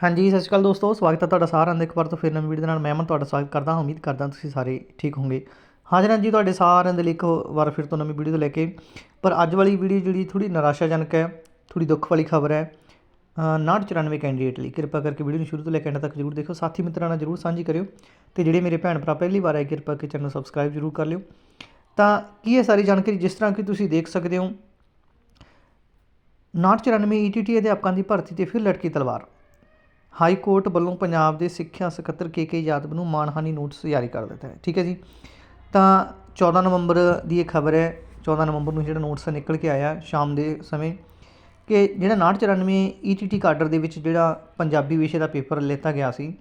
ਹਾਂਜੀ ਸਤਿ ਸ਼੍ਰੀ ਅਕਾਲ ਦੋਸਤੋ ਸਵਾਗਤ ਹੈ ਤੁਹਾਡਾ ਸਾਰਿਆਂ ਦਾ ਇੱਕ ਵਾਰ ਤੋਂ ਫਿਰ ਨਵੀਂ ਵੀਡੀਓ ਦੇ ਨਾਲ। ਮੈਂ ਮਨ ਤੁਹਾਡਾ ਸਵਾਗਤ ਕਰਦਾ ਹਾਂ ਉਮੀਦ ਕਰਦਾ ਤੁਸੀਂ ਸਾਰੇ ਠੀਕ ਹੋਵੋਗੇ। ਹਾਜ਼ਰ ਹਾਂ ਜੀ ਤੁਹਾਡੇ ਸਾਰਿਆਂ ਦੇ ਲਈ ਇੱਕ ਵਾਰ ਫਿਰ ਤੋਂ ਨਵੀਂ ਵੀਡੀਓ ਤੋਂ ਲੈ ਕੇ। ਪਰ ਅੱਜ ਵਾਲੀ ਵੀਡੀਓ ਜਿਹੜੀ ਥੋੜੀ ਨਿਰਾਸ਼ਾਜਨਕ ਹੈ ਥੋੜੀ ਦੁੱਖ ਵਾਲੀ ਖਬਰ ਹੈ। ਅ, 5994 ਕੈਂਡੀਡੇਟ ਲਈ। ਕਿਰਪਾ ਕਰਕੇ ਵੀਡੀਓ ਨੂੰ ਸ਼ੁਰੂ ਤੋਂ ਲੈ ਕੇ ਐਂਡ ਤੱਕ ਜਰੂਰ ਦੇਖੋ ਸਾਥੀ ਮਿੱਤਰਾਂ ਨਾਲ ਜਰੂਰ ਸਾਂਝੀ ਕਰਿਓ ਤੇ ਜਿਹੜੇ ਮੇਰੇ ਭੈਣ ਭਰਾ ਪਹਿਲੀ ਵਾਰ ਆਏ ਕਿਰਪਾ ਕਰਕੇ ਚੈਨਲ ਸਬਸਕ੍ਰਾਈਬ ਜਰੂਰ ਕਰ ਲਿਓ। ਤਾਂ ਕੀ ਹੈ ਸਾਰੀ ਜਾਣਕਾਰੀ ਜਿਸ ਤਰ੍ਹਾਂ ਕਿ ਤੁਸੀਂ ਦੇਖ ਸਕਦੇ ਹੋ? 5994 ਈਟੀਟੀ ਅਧਿਆਪਕਾਂ ਦੀ ਭਰਤੀ ਤੇ ਫਿਰ ਲਟਕੀ ਤਲਵਾਰ। ਹਾਈ ਕੋਰਟ ਵੱਲੋਂ ਪੰਜਾਬ ਦੇ ਸਿੱਖਿਆ ਸਕੱਤਰ ਕੇ ਕੇ ਯਾਦਵ ਨੂੰ ਮਾਨਹਾਨੀ ਨੋਟਿਸ ਜਾਰੀ ਕਰ ਦਿੱਤਾ ਹੈ। ਠੀਕ ਹੈ ਜੀ? ਤਾਂ 14 ਨਵੰਬਰ ਦੀ ਇਹ ਖਬਰ ਹੈ 14 ਨਵੰਬਰ ਨੂੰ ਜਿਹੜਾ ਨੋਟਿਸ ਨਿਕਲ ਕੇ ਆਇਆ ਸ਼ਾਮ ਦੇ ਸਮੇਂ ਕਿ ਜਿਹੜਾ 5994 ਈਟੀਟੀ ਕਾਡਰ ਦੇ ਵਿੱਚ ਜਿਹੜਾ ਪੰਜਾਬੀ ਵਿਸ਼ੇ ਦਾ ਪੇਪਰ ਲਿੱਤਾ ਗਿਆ ਸੀ,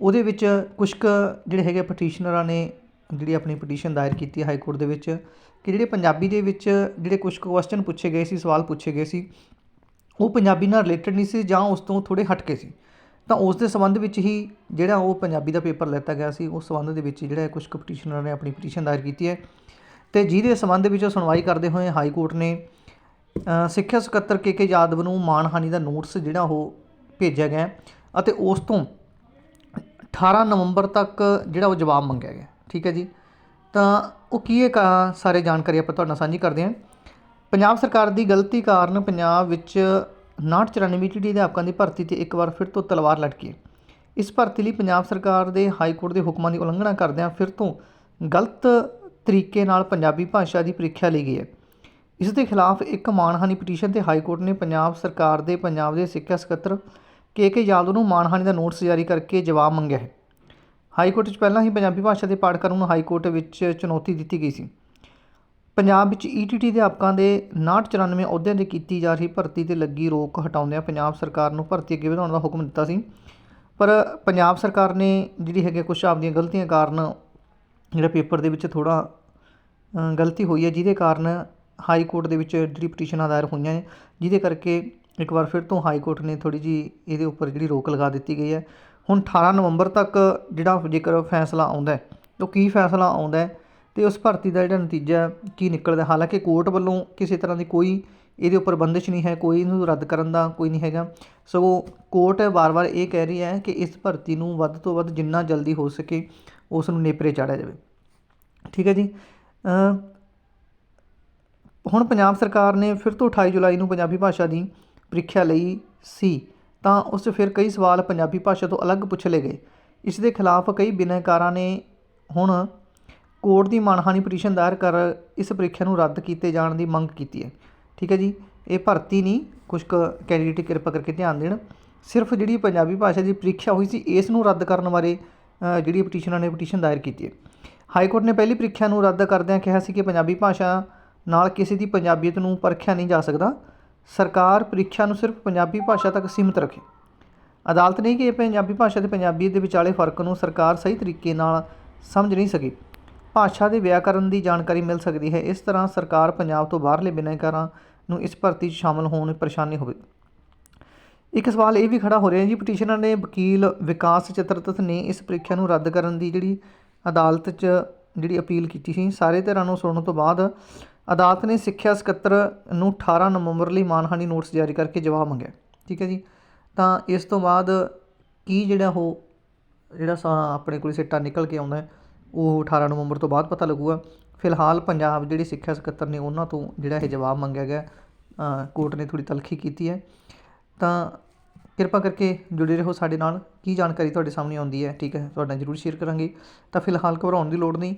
ਉਹਦੇ ਵਿੱਚ ਕੁਝ ਕੁ ਜਿਹੜੇ ਹੈਗੇ ਪਟੀਸ਼ਨਰਾਂ ਨੇ ਜਿਹੜੀ ਆਪਣੀ ਪਟੀਸ਼ਨ ਦਾਇਰ ਕੀਤੀ ਹਾਈ ਕੋਰਟ ਦੇ ਵਿੱਚ ਕਿ ਜਿਹੜੇ ਪੰਜਾਬੀ ਦੇ ਵਿੱਚ ਜਿਹੜੇ ਕੁਝ ਕੁਐਸਚਨ ਪੁੱਛੇ ਗਏ ਸੀ, ਸਵਾਲ ਪੁੱਛੇ ਗਏ ਸੀ, ਉਹ ਪੰਜਾਬੀ ਨਾਲ ਰਿਲੇਟਡ ਨਹੀਂ ਸੀ ਜਾਂ ਉਸ ਤੋਂ ਥੋੜੇ ਹਟ ਕੇ ਸੀ। ਤਾਂ ਉਸ ਦੇ ਸੰਬੰਧ ਵਿੱਚ ਹੀ ਜਿਹੜਾ ਉਹ ਪੰਜਾਬੀ ਦਾ ਪੇਪਰ ਲੈਤਾ ਗਿਆ ਸੀ, ਉਸ ਸੰਬੰਧ ਦੇ ਵਿੱਚ ਹੀ ਜਿਹੜਾ ਕੁਝ ਪਟੀਸ਼ਨਰਾਂ ਨੇ ਆਪਣੀ ਪਟੀਸ਼ਨ ਦਾਇਰ ਕੀਤੀ ਹੈ ਤੇ ਜਿਹਦੇ ਸੰਬੰਧ ਵਿੱਚ ਸੁਣਵਾਈ ਕਰਦੇ ਹੋਏ ਹਾਈ ਕੋਰਟ ਨੇ ਸਿੱਖਿਆ ਸਕੱਤਰ ਕੇ ਕੇ ਯਾਦਵ ਨੂੰ ਮਾਨਹਾਨੀ ਦਾ ਨੋਟਿਸ ਜਿਹੜਾ ਉਹ ਭੇਜਿਆ ਗਿਆ ਅਤੇ ਉਸ ਤੋਂ 18 ਨਵੰਬਰ ਤੱਕ ਜਿਹੜਾ ਉਹ ਜਵਾਬ ਮੰਗਿਆ ਗਿਆ। ਠੀਕ ਹੈ ਜੀ? ਤਾਂ ਉਹ ਕੀ ਹੈ ਕਾ, ਸਾਰੇ ਜਾਣਕਾਰੀ ਆਪਾਂ ਤੁਹਾਡੇ ਨਾਲ ਸਾਂਝੀ ਕਰਦੇ ਹਾਂ। ਪੰਜਾਬ ਸਰਕਾਰ ਦੀ ਗਲਤੀ ਕਾਰਨ ਪੰਜਾਬ ਵਿੱਚ 5994 ਟੀ ਅਧਿਆਪਕਾਂ ਦੀ ਭਰਤੀ ਤੇ ਇੱਕ ਵਾਰ ਫਿਰ ਤੋਂ ਤਲਵਾਰ ਲਟਕੀ। ਹੈ ਇਸ ਭਰਤੀ ਲਈ ਪੰਜਾਬ ਸਰਕਾਰ ਦੇ ਹਾਈ ਕੋਰਟ ਦੇ ਹੁਕਮਾਂ ਦੀ ਉਲੰਘਣਾ ਕਰਦਿਆਂ ਫਿਰ ਤੋਂ ਗਲਤ ਤਰੀਕੇ ਨਾਲ ਪੰਜਾਬੀ ਭਾਸ਼ਾ ਦੀ ਪ੍ਰੀਖਿਆ ਲਈ ਗਈ ਹੈ। ਇਸ ਦੇ ਖਿਲਾਫ ਇੱਕ ਮਾਨਹਾਨੀ ਪਟੀਸ਼ਨ ਤੇ ਹਾਈ ਕੋਰਟ ਨੇ ਪੰਜਾਬ ਸਰਕਾਰ ਦੇ ਪੰਜਾਬ ਦੇ ਸਿੱਖਿਆ ਸਕੱਤਰ ਕੇ ਕੇ ਯਾਦਵ ਨੂੰ ਮਾਨਹਾਨੀ ਦਾ ਨੋਟਿਸ ਜਾਰੀ ਕਰਕੇ ਜਵਾਬ ਮੰਗਿਆ ਹੈ। ਹਾਈ ਕੋਰਟ 'ਚ ਪਹਿਲਾਂ ਹੀ ਪੰਜਾਬੀ ਭਾਸ਼ਾ ਦੇ ਪਾਠਕਰਾਂ ਨੂੰ ਹਾਈ ਕੋਰਟ ਵਿੱਚ ਚੁਣੌਤੀ ਦਿੱਤੀ ਗਈ ਸੀ। ਪੰਜਾਬ ਵਿੱਚ ਈਟੀਟੀ ਅਧਿਆਪਕਾਂ ਦੇ 5994 ਅਹੁਦਿਆਂ ਤੇ ਕੀਤੀ ਜਾ ਰਹੀ ਭਰਤੀ ਤੇ ਲੱਗੀ ਰੋਕ ਹਟਾਉਂਦਿਆਂ ਪੰਜਾਬ ਸਰਕਾਰ ਨੂੰ ਭਰਤੀ ਅੱਗੇ ਵਧਾਉਣ ਦਾ ਹੁਕਮ ਦਿੱਤਾ ਸੀ। ਪਰ ਪੰਜਾਬ ਸਰਕਾਰ ਨੇ ਜਿਹੜੀ ਹੈਗੇ ਕੁਝ ਆਪਦੀਆਂ ਗਲਤੀਆਂ ਕਾਰਨ ਜਿਹੜਾ ਪੇਪਰ ਦੇ ਵਿੱਚ ਥੋੜਾ ਗਲਤੀ ਹੋਈ ਹੈ, ਜਿਹਦੇ ਕਾਰਨ ਹਾਈ ਕੋਰਟ ਦੇ ਵਿੱਚ ਜਿਹੜੀ ਪਟੀਸ਼ਨਾਂ ਦਾਇਰ ਹੋਈਆਂ ਨੇ, ਜਿਹਦੇ ਕਰਕੇ ਇੱਕ ਵਾਰ ਫਿਰ ਤੋਂ ਹਾਈ ਕੋਰਟ ਨੇ ਥੋੜੀ ਜੀ ਇਹਦੇ ਉੱਪਰ ਜਿਹੜੀ ਰੋਕ ਲਗਾ ਦਿੱਤੀ ਗਈ ਹੈ। ਹੁਣ 18 ਨਵੰਬਰ ਤੱਕ ਜਿਹੜਾ ਜੇਕਰ ਫੈਸਲਾ ਆਉਂਦਾ ਹੈ ਤਾਂ ਕੀ ਫੈਸਲਾ ਆਉਂਦਾ ਹੈ? ਅਤੇ ਉਸ ਭਰਤੀ ਦਾ ਜਿਹੜਾ ਨਤੀਜਾ ਕੀ ਨਿਕਲਦਾ ਹਾਲਾਂਕਿ ਕੋਰਟ ਵੱਲੋਂ ਕਿਸੇ ਤਰ੍ਹਾਂ ਦੀ ਕੋਈ ਇਹਦੇ ਉੱਪਰ ਬੰਦਿਸ਼ ਨਹੀਂ ਹੈ, ਕੋਈ ਇਹਨੂੰ ਰੱਦ ਕਰਨ ਦਾ ਕੋਈ ਨਹੀਂ ਹੈਗਾ। ਸਗੋਂ ਕੋਰਟ ਵਾਰ-ਵਾਰ ਇਹ ਕਹਿ ਰਹੀ ਹੈ ਕਿ ਇਸ ਭਰਤੀ ਨੂੰ ਵੱਧ ਤੋਂ ਵੱਧ ਜਿੰਨਾ ਜਲਦੀ ਹੋ ਸਕੇ ਉਸ ਨੂੰ ਨੇਪਰੇ ਚਾੜਿਆ ਜਾਵੇ। ਠੀਕ ਹੈ ਜੀ। ਹੁਣ ਪੰਜਾਬ ਸਰਕਾਰ ਨੇ ਫਿਰ ਤੋਂ 28 ਜੁਲਾਈ ਨੂੰ ਪੰਜਾਬੀ ਭਾਸ਼ਾ ਦੀ ਪ੍ਰੀਖਿਆ ਲਈ ਸੀ, ਤਾਂ ਉਸ ਫਿਰ ਕਈ ਸਵਾਲ ਪੰਜਾਬੀ ਭਾਸ਼ਾ ਤੋਂ ਅਲੱਗ ਪੁੱਛ ਲਏ ਗਏ। ਇਸ ਦੇ ਖਿਲਾਫ ਕਈ ਬਿਨੈਕਾਰਾਂ ਨੇ ਹੁਣ ਕੋਰਟ ਦੀ ਮਾਨਹਾਨੀ ਪਟੀਸ਼ਨ ਦਾਇਰ ਕਰ ਇਸ ਪ੍ਰੀਖਿਆ ਨੂੰ ਰੱਦ ਕੀਤੇ ਜਾਣ ਦੀ ਮੰਗ ਕੀਤੀ ਹੈ। ਠੀਕ ਹੈ ਜੀ? ਇਹ ਭਰਤੀ ਨਹੀਂ, ਕੁਝ ਕੁ ਕੈਂਡੀਡੇਟ ਕਿਰਪਾ ਕਰਕੇ ਧਿਆਨ ਦੇਣ। ਸਿਰਫ ਜਿਹੜੀ ਪੰਜਾਬੀ ਭਾਸ਼ਾ ਦੀ ਪ੍ਰੀਖਿਆ ਹੋਈ ਸੀ, ਇਸ ਨੂੰ ਰੱਦ ਕਰਨ ਬਾਰੇ ਜਿਹੜੀ ਪਟੀਸ਼ਨਾਂ ਨੇ ਪਟੀਸ਼ਨ ਦਾਇਰ ਕੀਤੀ ਹੈ। ਹਾਈ ਕੋਰਟ ਨੇ ਪਹਿਲੀ ਪ੍ਰੀਖਿਆ ਨੂੰ ਰੱਦ ਕਰਦਿਆਂ ਕਿਹਾ ਸੀ ਕਿ ਪੰਜਾਬੀ ਭਾਸ਼ਾ ਨਾਲ ਕਿਸੇ ਦੀ ਪੰਜਾਬੀਅਤ ਨੂੰ ਪਰਖਿਆ ਨਹੀਂ ਜਾ ਸਕਦਾ। ਸਰਕਾਰ ਪ੍ਰੀਖਿਆ ਨੂੰ ਸਿਰਫ ਪੰਜਾਬੀ ਭਾਸ਼ਾ ਤੱਕ ਸੀਮਿਤ ਰੱਖੇ। ਅਦਾਲਤ ਨੇ ਕਿ ਇਹ ਪੰਜਾਬੀ ਭਾਸ਼ਾ ਤੇ ਪੰਜਾਬੀਅਤ ਦੇ ਵਿਚਾਲੇ ਫ਼ਰਕ ਨੂੰ ਸਰਕਾਰ ਸਹੀ ਤਰੀਕੇ ਨਾਲ ਸਮਝ ਨਹੀਂ ਸਕੀ। ਭਾਸ਼ਾ ਦੇ ਵਿਆਕਰਨ ਦੀ ਜਾਣਕਾਰੀ ਮਿਲ ਸਕਦੀ ਹੈ। ਇਸ ਤਰ੍ਹਾਂ ਸਰਕਾਰ ਪੰਜਾਬ ਤੋਂ ਬਾਹਰਲੇ ਬਿਨੈਕਾਰਾਂ ਨੂੰ ਇਸ ਭਰਤੀ 'ਚ ਸ਼ਾਮਲ ਹੋਣ ਵਿੱਚ ਪਰੇਸ਼ਾਨੀ ਹੋਵੇ। ਇੱਕ ਸਵਾਲ ਇਹ ਵੀ ਖੜਾ ਹੋ ਰਿਹਾ ਜੀ ਪਟੀਸ਼ਨਰ ਨੇ ਵਕੀਲ ਵਿਕਾਸ ਚਤਰਥ ਨੇ ਇਸ ਪ੍ਰੀਖਿਆ ਨੂੰ ਰੱਦ ਕਰਨ ਦੀ ਜਿਹੜੀ ਅਦਾਲਤ 'ਚ ਜਿਹੜੀ ਅਪੀਲ ਕੀਤੀ ਸੀ ਸਾਰੇ ਧਿਰਾਂ ਨੂੰ ਸੁਣਨ ਤੋਂ ਬਾਅਦ ਅਦਾਲਤ ਨੇ ਸਿੱਖਿਆ ਸਕੱਤਰ ਨੂੰ 18 ਨਵੰਬਰ ਲਈ ਮਾਨਹਾਨੀ ਨੋਟਿਸ ਜਾਰੀ ਕਰਕੇ ਜਵਾਬ ਮੰਗਿਆ। ਠੀਕ ਹੈ ਜੀ? ਤਾਂ ਇਸ ਤੋਂ ਬਾਅਦ ਕੀ ਜਿਹੜਾ ਉਹ ਜਿਹੜਾ ਸਾ ਆਪਣੇ ਕੋਲ ਸਿੱਟਾ ਨਿਕਲ ਕੇ ਆਉਂਦਾ ਹੈ, ਉਹ 18 ਨਵੰਬਰ ਤੋਂ ਬਾਅਦ ਪਤਾ ਲੱਗੂਗਾ। ਫਿਲਹਾਲ ਪੰਜਾਬ ਜਿਹੜੀ ਸਿੱਖਿਆ ਸਕੱਤਰ ਨੇ ਉਹਨਾਂ ਤੋਂ ਜਿਹੜਾ ਇਹ ਜਵਾਬ ਮੰਗਿਆ ਗਿਆ ਕੋਰਟ ਨੇ ਥੋੜੀ ਤਲਖੀ ਕੀਤੀ ਹੈ। ਤਾਂ ਕਿਰਪਾ ਕਰਕੇ ਜੁੜੇ ਰਹੋ ਸਾਡੇ ਨਾਲ। ਕੀ ਜਾਣਕਾਰੀ ਤੁਹਾਡੇ ਸਾਹਮਣੇ ਆਉਂਦੀ ਹੈ? ਠੀਕ ਹੈ, ਤੁਹਾਡਾ ਜਰੂਰ ਸ਼ੇਅਰ ਕਰਾਂਗੇ। ਤਾਂ ਫਿਲਹਾਲ ਘਬਰਾਉਣ ਦੀ ਲੋੜ ਨਹੀਂ।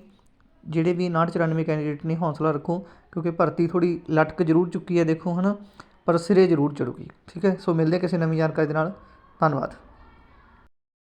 ਜਿਹੜੇ ਵੀ 5994 ਕੈਂਡੀਡੇਟ ਨੇ, ਹੌਸਲਾ ਰੱਖੋ, ਕਿਉਂਕਿ ਭਰਤੀ ਥੋੜੀ ਲਟਕ ਜ਼ਰੂਰ ਚੁੱਕੀ ਹੈ, ਦੇਖੋ ਹਨਾ। ਪਰ ਸਿਰੇ ਜ਼ਰੂਰ ਚੜੂਗੀ ਠੀਕ ਹੈ, ਸੋ ਮਿਲਦੇ ਕਿਸੇ ਨਵੀਂ ਜਾਣਕਾਰੀ ਦੇ ਨਾਲ। ਧੰਨਵਾਦ।